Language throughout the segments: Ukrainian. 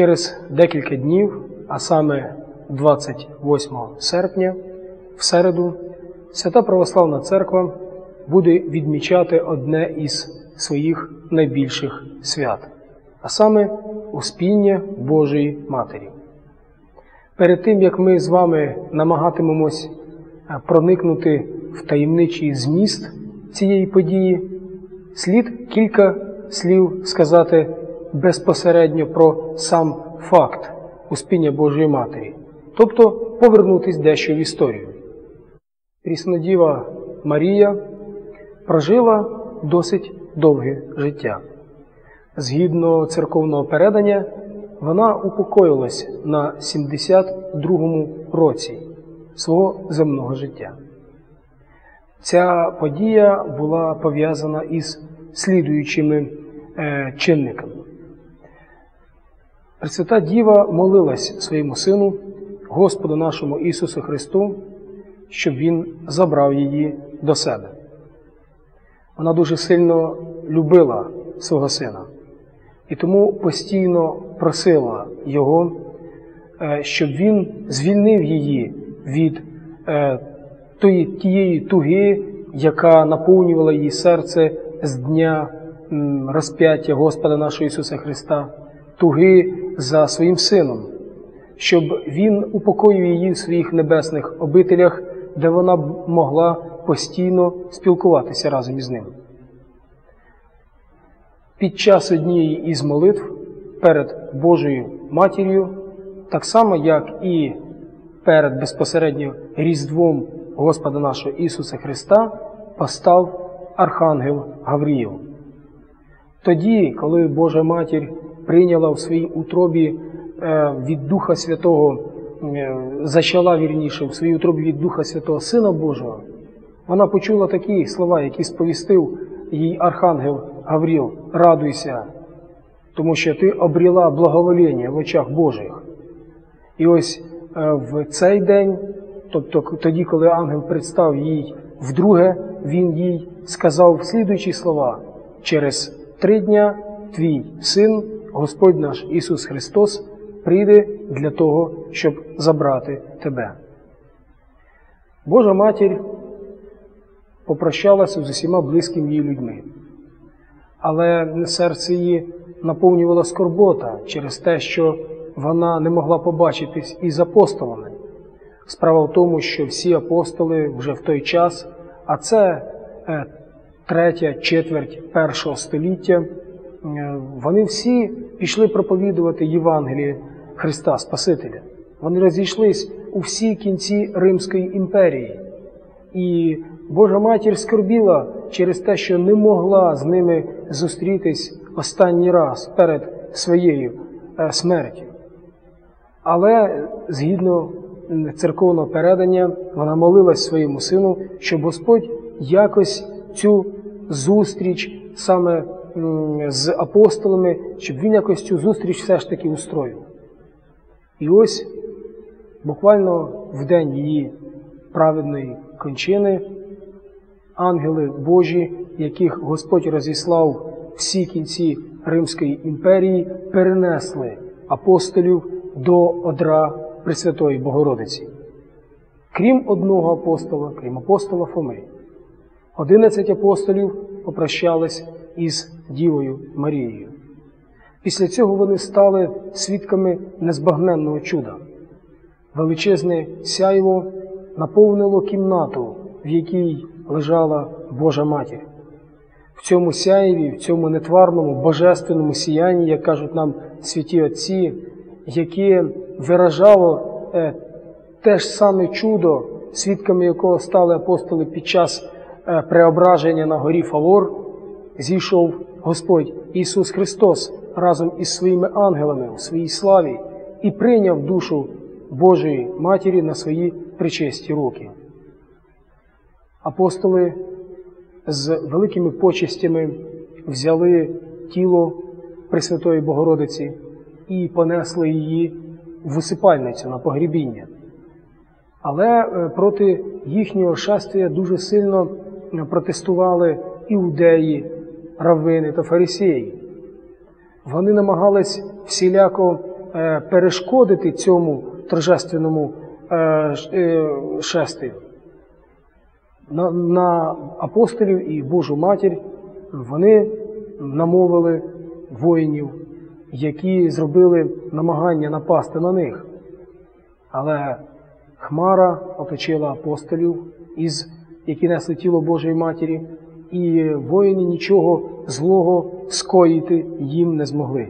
через декілька днів, а саме 28 серпня, в середу, Свята Православна Церква буде відмічати одне із своїх найбільших свят, а саме Успіння Божої Матері. Перед тим, як ми з вами намагатимемось е, проникнути в таємничий зміст цієї події, слід кілька слів сказати безпосередньо про сам факт Успіння Божої Матері, тобто повернутись дещо в історію. Пріснодіва Марія прожила досить довге життя. Згідно церковного передання, вона упокоїлась на 72-му році свого земного життя. Ця подія була пов'язана із слідуючими е, чинниками. Пресвята Діва молилась своєму сину, Господу нашому Ісусу Христу, щоб Він забрав її до себе. Вона дуже сильно любила свого сина і тому постійно просила його, е, щоб він звільнив її від е, тієї туги, яка наповнювала її серце з дня розп'яття Господа нашого Ісуса Христа, туги за своїм сином, щоб Він упокоїв її в своїх небесних обителях, де вона могла постійно спілкуватися разом із ним. Під час однієї із молитв перед Божою матір'ю, так само, як і перед безпосередньо Різдвом Господа нашого Ісуса Христа, постав Архангел Гавріїл. Тоді, коли Божа Матір прийняла в своїй утробі е, від Духа Святого, е, зачала вірніше в своїй утробі від Духа Святого Сина Божого, вона почула такі слова, які сповістив їй Архангел Гавріл, радуйся, тому що ти обріла благовоління в очах Божих. І ось е, в цей день, тобто тоді, коли ангел представ їй вдруге, він їй сказав слідуючі слова: через три дня твій син, Господь наш Ісус Христос, прийде для того, щоб забрати тебе. Божа матір попрощалася з усіма близькими її людьми але серце її наповнювала скорбота через те, що вона не могла побачитись із апостолами. Справа в тому, що всі апостоли вже в той час, а це е, третя четверть першого століття, вони всі пішли проповідувати Євангеліє Христа Спасителя. Вони розійшлись у всі кінці Римської імперії. І Божа матір скорбіла через те, що не могла з ними зустрітись останній раз перед своєю е, смертю. Але згідно церковного передання, вона молилась своєму сину, щоб Господь якось цю зустріч саме з апостолами, щоб він якось цю зустріч все ж таки устроїв. І ось буквально в день її праведної кончини ангели Божі, яких Господь розіслав всі кінці Римської імперії, перенесли апостолів до одра Пресвятої Богородиці. Крім одного апостола, крім апостола Фоми, одинадцять апостолів попрощались із Дівою Марією. Після цього вони стали свідками незбагненного чуда. Величезне сяйво наповнило кімнату, в якій лежала Божа Матір. В цьому сяєві, в цьому нетварному, божественному сіянні, як кажуть нам святі Отці, яке виражало е, те ж саме чудо, свідками якого стали апостоли під час е, преображення на горі Фавор, зійшов Господь Ісус Христос разом із своїми ангелами у своїй славі і прийняв душу Божої Матері на свої причесті руки. Апостоли з великими почестями взяли тіло Пресвятої Богородиці і понесли її в усипальницю на погрібіння. Але е, проти їхнього шествия дуже сильно протестували іудеї, равини та фарисеї. Вони намагались всіляко е, перешкодити цьому торжественному е, е, шествію. На, на апостолів і Божу матір вони намовили воїнів, які зробили намагання напасти на них. Але Хмара оточила апостолів, із, які несли тіло Божої Матері, і воїни нічого злого скоїти їм не змогли.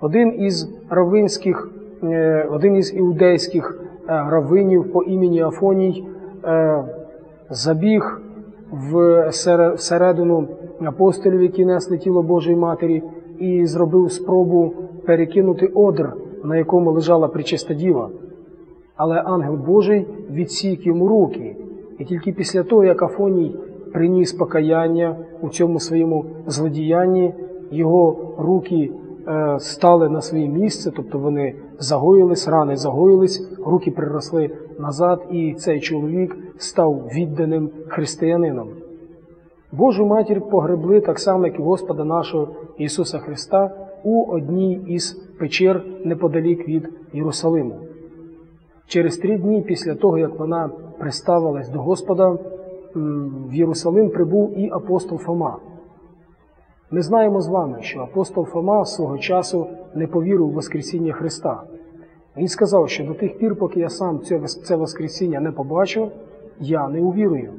Один із равинських, е, один із іудейських е, равинів по імені Афоній е, забіг всередину апостолів, які несли тіло Божої Матері, і зробив спробу перекинути одр, на якому лежала причиста діва. Але ангел Божий відсік йому руки, і тільки після того, як Афоній приніс покаяння у цьому своєму злодіянні, його руки е, стали на своє місце, тобто вони загоїлись, рани загоїлись, руки приросли назад, і цей чоловік став відданим християнином. Божу матір погребли так само, як і Господа нашого Ісуса Христа у одній із печер неподалік від Єрусалиму. Через три дні після того, як вона приставилась до Господа, в Єрусалим прибув і апостол Фома. Ми знаємо з вами, що апостол Фома свого часу не повірив у Воскресіння Христа. Він сказав, що до тих пір, поки я сам це Воскресіння не побачу, я не увірую.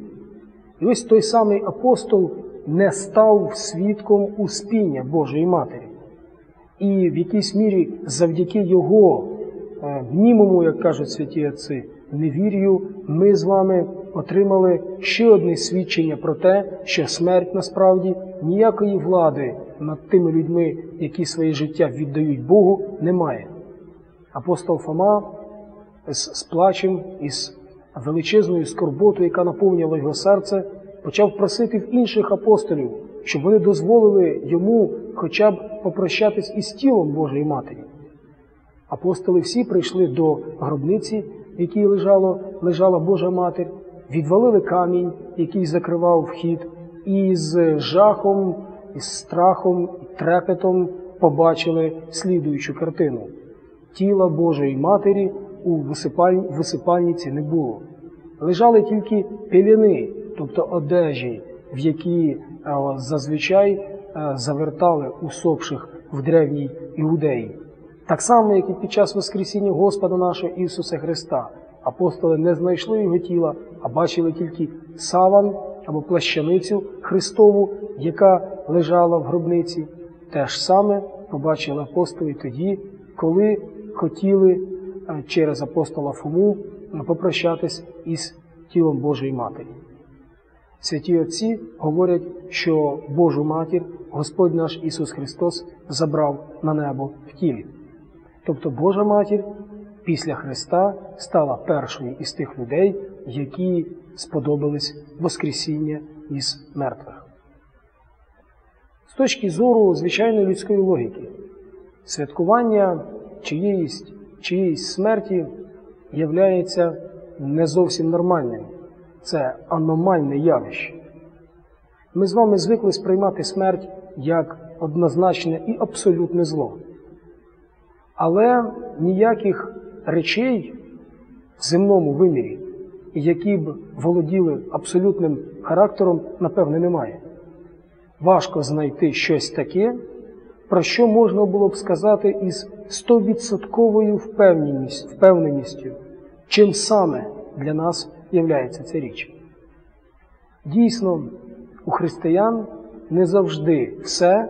І ось той самий апостол не став свідком успіння Божої Матері. І в якійсь мірі завдяки його е, мнімому, як кажуть святі отці, невір'ю, ми з вами отримали ще одне свідчення про те, що смерть насправді ніякої влади над тими людьми, які своє життя віддають Богу, немає. Апостол Фома з, плачем і з величезною скорботою, яка наповнювала його серце, почав просити в інших апостолів, щоб вони дозволили йому хоча б попрощатись із тілом Божої Матері. Апостоли всі прийшли до гробниці, в якій лежало, лежала Божа Матір, відвалили камінь, який закривав вхід, і з жахом, із страхом, і трепетом побачили слідуючу картину. Тіла Божої Матері у висипаль- висипальниці не було. Лежали тільки пеліни, тобто одежі, в які е, зазвичай е, завертали усопших в древній Іудеї. Так само, як і під час Воскресіння Господа нашого Ісуса Христа. Апостоли не знайшли його тіла, а бачили тільки саван або плащаницю Христову, яка лежала в гробниці. Те ж саме побачили апостоли тоді, коли хотіли е, через апостола Фому попрощатись із тілом Божої Матері. Святі Отці говорять, що Божу матір Господь наш Ісус Христос забрав на небо в тілі. Тобто Божа матір після Христа стала першою із тих людей, які сподобались Воскресіння із мертвих. З точки зору звичайної людської логіки, святкування чиєїсь, смерті являється не зовсім нормальним. Це аномальне явище. Ми з вами звикли сприймати смерть як однозначне і абсолютне зло. Але ніяких речей в земному вимірі, які б володіли абсолютним характером, напевне, немає. Важко знайти щось таке, про що можна було б сказати із стовідсотковою впевненістю, впевненістю, чим саме для нас являється ця річ. Дійсно, у християн не завжди все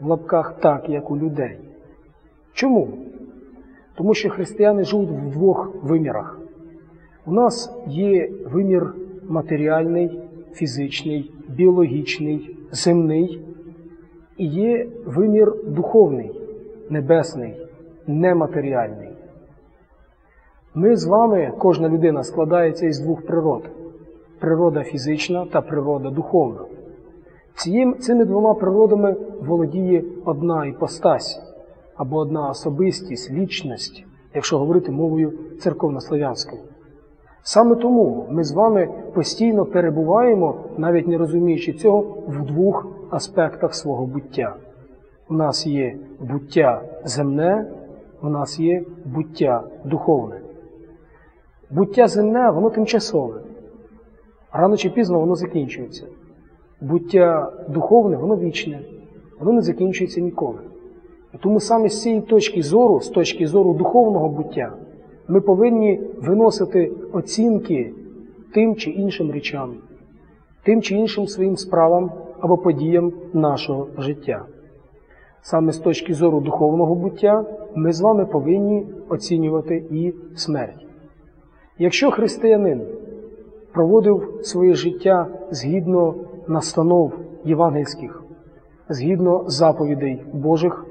в лапках так, як у людей. Чому? Тому що християни живуть в двох вимірах. У нас є вимір матеріальний, фізичний, біологічний, земний, і є вимір духовний, небесний, нематеріальний. Ми з вами, кожна людина складається із двох природ природа фізична та природа духовна. Цими двома природами володіє одна іпостась або одна особистість, лічність, якщо говорити мовою церковнослов'янською. Саме тому ми з вами постійно перебуваємо, навіть не розуміючи цього, в двох аспектах свого буття. У нас є буття земне, в нас є буття духовне. Буття земне, воно тимчасове. Рано чи пізно воно закінчується. Буття духовне, воно вічне, воно не закінчується ніколи. Тому саме з цієї точки зору, з точки зору духовного буття, ми повинні виносити оцінки тим чи іншим речам, тим чи іншим своїм справам або подіям нашого життя. Саме з точки зору духовного буття ми з вами повинні оцінювати і смерть. Якщо християнин проводив своє життя згідно настанов євангельських, згідно заповідей Божих,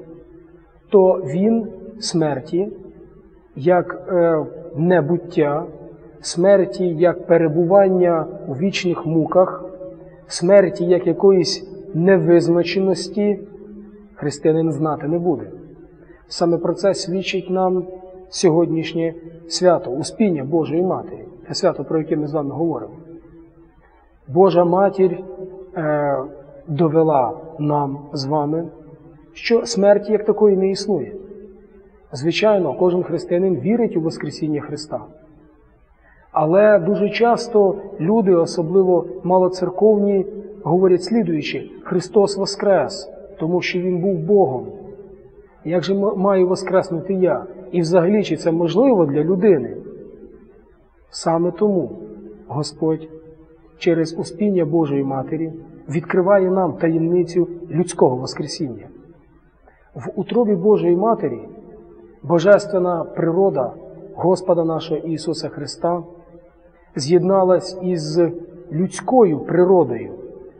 то він смерті, як е, небуття, смерті як перебування у вічних муках, смерті як якоїсь невизначеності, християнин знати не буде. Саме про це свідчить нам сьогоднішнє свято, Успіння Божої Матері, те свято, про яке ми з вами говоримо. Божа Матір е, довела нам з вами, що смерті як такої не існує. Звичайно, кожен християнин вірить у Воскресіння Христа. Але дуже часто люди, особливо малоцерковні, говорять слідуючи, Христос Воскрес, тому що Він був Богом. Як же маю воскреснути я? І взагалі, чи це можливо для людини? Саме тому Господь через успіння Божої Матері відкриває нам таємницю людського Воскресіння. В утробі Божої Матері Божественна природа Господа нашого Ісуса Христа з'єдналась із людською природою,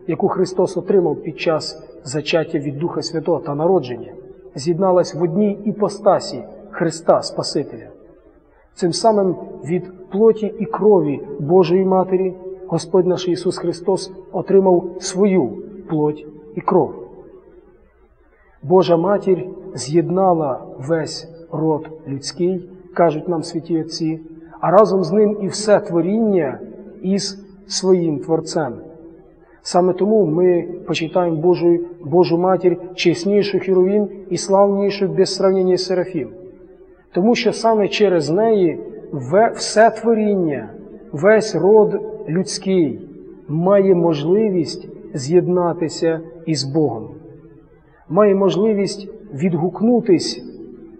яку Христос отримав під час зачаття від Духа Святого та народження, з'єдналась в одній іпостасі Христа Спасителя. Цим самим від плоті і крові Божої Матері Господь наш Ісус Христос отримав свою плоть і кров. Божа Матір з'єднала весь род людський, кажуть нам святі Отці, а разом з ним і все творіння із своїм Творцем. Саме тому ми почитаємо Божу, Божу Матір, чеснішу Хіровім і славнішу без сравнення Серафім. Тому що саме через неї все творіння, весь род людський має можливість з'єднатися із Богом, має можливість відгукнутись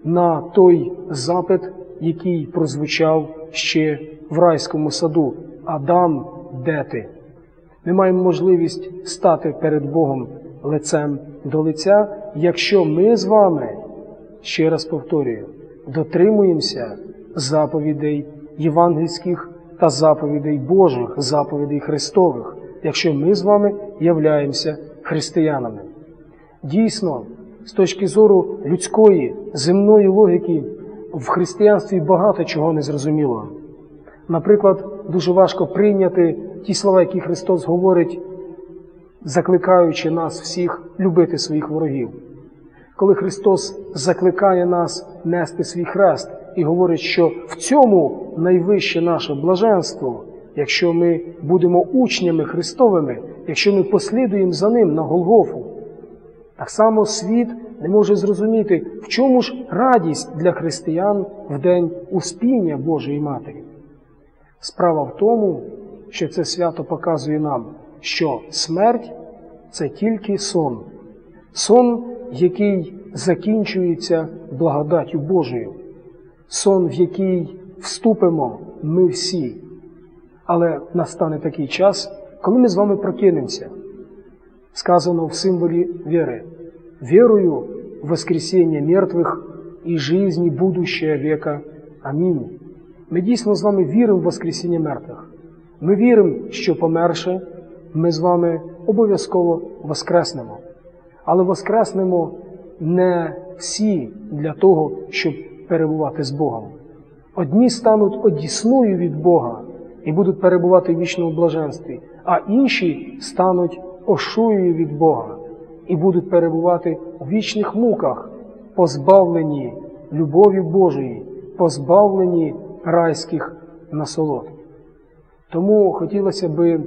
на той запит, який прозвучав ще в райському саду Адам, де ти? Ми маємо можливість стати перед Богом лицем до лиця, якщо ми з вами, ще раз повторюю, дотримуємося заповідей євангельських та заповідей Божих, заповідей Христових, якщо ми з вами являємося християнами. Дійсно, з точки зору людської, земної логіки, в християнстві багато чого не зрозуміло. Наприклад, дуже важко прийняти ті слова, які Христос говорить, закликаючи нас всіх любити своїх ворогів. Коли Христос закликає нас нести свій хрест і говорить, що в цьому найвище наше блаженство, якщо ми будемо учнями Христовими, якщо ми послідуємо за Ним на Голгофу, так само світ не може зрозуміти, в чому ж радість для християн в день успіння Божої Матері. Справа в тому, що це свято показує нам, що смерть це тільки сон, сон, який закінчується благодаттю Божою, сон, в який вступимо ми всі. Але настане такий час, коли ми з вами прокинемося. Сказано в символі віри. Вірую в воскресіння мертвих і жизни будущего века. Амінь. Ми дійсно з вами віримо в Воскресіння мертвих. Ми віримо, що померше, ми з вами обов'язково воскреснемо. Але воскреснемо не всі для того, щоб перебувати з Богом. Одні стануть одісною від Бога і будуть перебувати в вічному блаженстві, а інші стануть ошуєю від Бога і будуть перебувати у вічних муках, позбавлені любові Божої, позбавлені райських насолод. Тому хотілося би,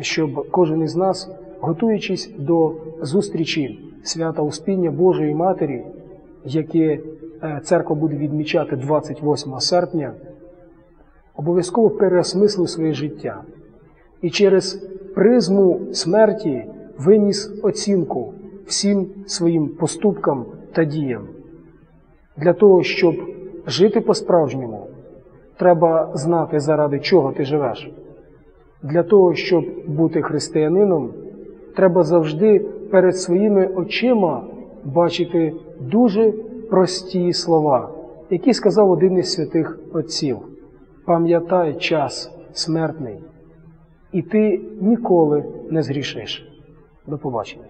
щоб кожен із нас, готуючись до зустрічі свята Успіння Божої Матері, яке е, церква буде відмічати 28 серпня, обов'язково переосмислив своє життя і через призму смерті виніс оцінку всім своїм поступкам та діям. Для того, щоб жити по-справжньому, треба знати, заради чого ти живеш. Для того, щоб бути християнином, треба завжди перед своїми очима бачити дуже прості слова, які сказав один із святих отців. Пам'ятай час смертний, і ти ніколи не згрішиш. До побачення.